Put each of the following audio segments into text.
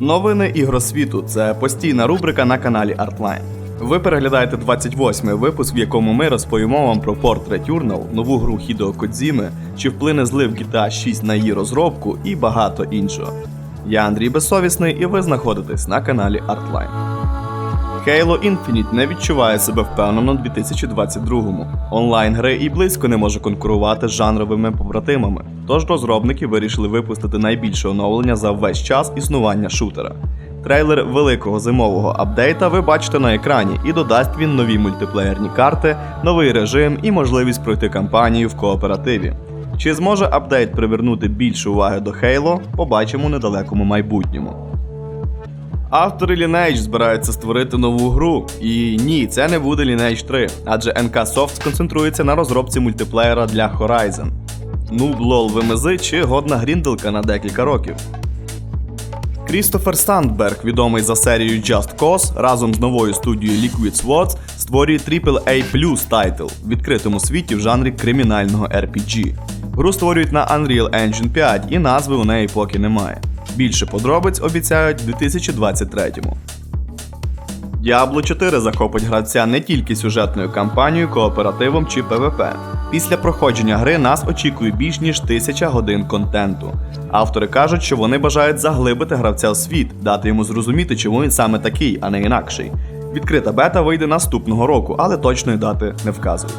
Новини ігросвіту це постійна рубрика на каналі Artline. Ви переглядаєте 28-й випуск, в якому ми розповімо вам про Portrait Journal, нову гру Хідео Кодзіми, чи вплине злив GTA 6 на її розробку і багато іншого. Я Андрій Безсовісний, і ви знаходитесь на каналі Artline. Halo Infinite не відчуває себе впевнено 2022-му. Онлайн гри і близько не може конкурувати з жанровими побратимами. Тож розробники вирішили випустити найбільше оновлення за весь час існування шутера. Трейлер великого зимового апдейта ви бачите на екрані, і додасть він нові мультиплеєрні карти, новий режим і можливість пройти кампанію в кооперативі. Чи зможе апдейт привернути більше уваги до Halo, побачимо у недалекому майбутньому. Автори Lineage збираються створити нову гру. І ні, це не буде Lineage 3, адже NK Soft сконцентрується на розробці мультиплеєра для Horizon. Ну, лол вимези чи годна грінделка на декілька років. Крістофер Сандберг, відомий за серією Just Cause, разом з новою студією Liquid Swords створює AAA тайтл в відкритому світі в жанрі кримінального RPG. Гру створюють на Unreal Engine 5 і назви у неї поки немає. Більше подробиць обіцяють в 2023-му. Diablo 4 захопить гравця не тільки сюжетною кампанією, кооперативом чи ПВП. Після проходження гри нас очікує більш ніж тисяча годин контенту. Автори кажуть, що вони бажають заглибити гравця в світ, дати йому зрозуміти, чому він саме такий, а не інакший. Відкрита бета вийде наступного року, але точної дати не вказують.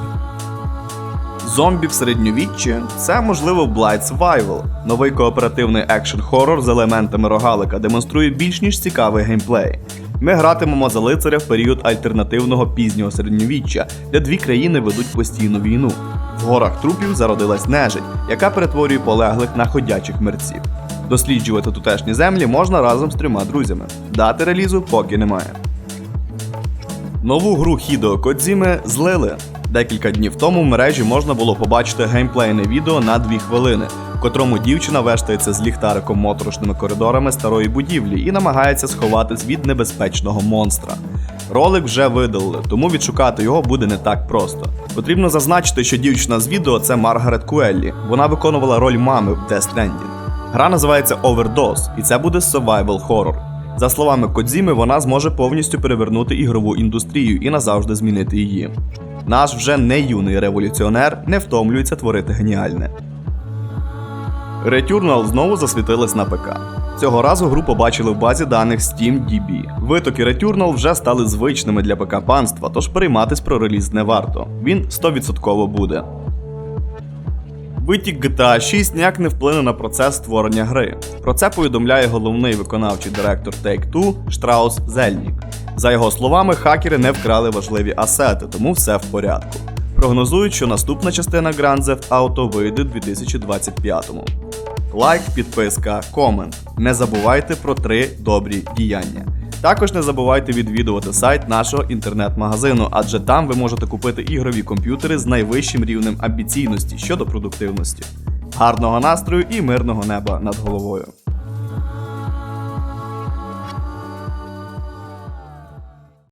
Зомбі в середньовіччі це можливо Blight Survival. Новий кооперативний екшн хорор з елементами рогалика демонструє більш ніж цікавий геймплей. Ми гратимемо за лицаря в період альтернативного пізнього середньовіччя, де дві країни ведуть постійну війну. В горах трупів зародилась нежить, яка перетворює полеглих на ходячих мерців. Досліджувати тутешні землі можна разом з трьома друзями. Дати релізу поки немає. Нову гру Хідео Кодзіми злили. Декілька днів тому в мережі можна було побачити геймплейне відео на 2 хвилини, в котрому дівчина вештається з ліхтариком моторошними коридорами старої будівлі і намагається сховатись від небезпечного монстра. Ролик вже видалили, тому відшукати його буде не так просто. Потрібно зазначити, що дівчина з відео це Маргарет Куеллі. Вона виконувала роль мами в Death Stranding. Гра називається Overdose, і це буде survival horror. За словами Кодзіми, вона зможе повністю перевернути ігрову індустрію і назавжди змінити її. Наш вже не юний революціонер не втомлюється творити геніальне. Returnal знову засвітилась на ПК. Цього разу гру побачили в базі даних SteamDB. Витоки Returnal вже стали звичними для ПК панства, тож перейматись про реліз не варто. Він 100% буде. Витік GTA 6 ніяк не вплине на процес створення гри. Про це повідомляє головний виконавчий директор Take-Two Штраус Зельнік. За його словами, хакери не вкрали важливі асети, тому все в порядку. Прогнозують, що наступна частина Grand Theft Auto вийде в 2025-му. Лайк, підписка, комент. Не забувайте про три добрі діяння. Також не забувайте відвідувати сайт нашого інтернет-магазину, адже там ви можете купити ігрові комп'ютери з найвищим рівнем амбіційності щодо продуктивності. Гарного настрою і мирного неба над головою!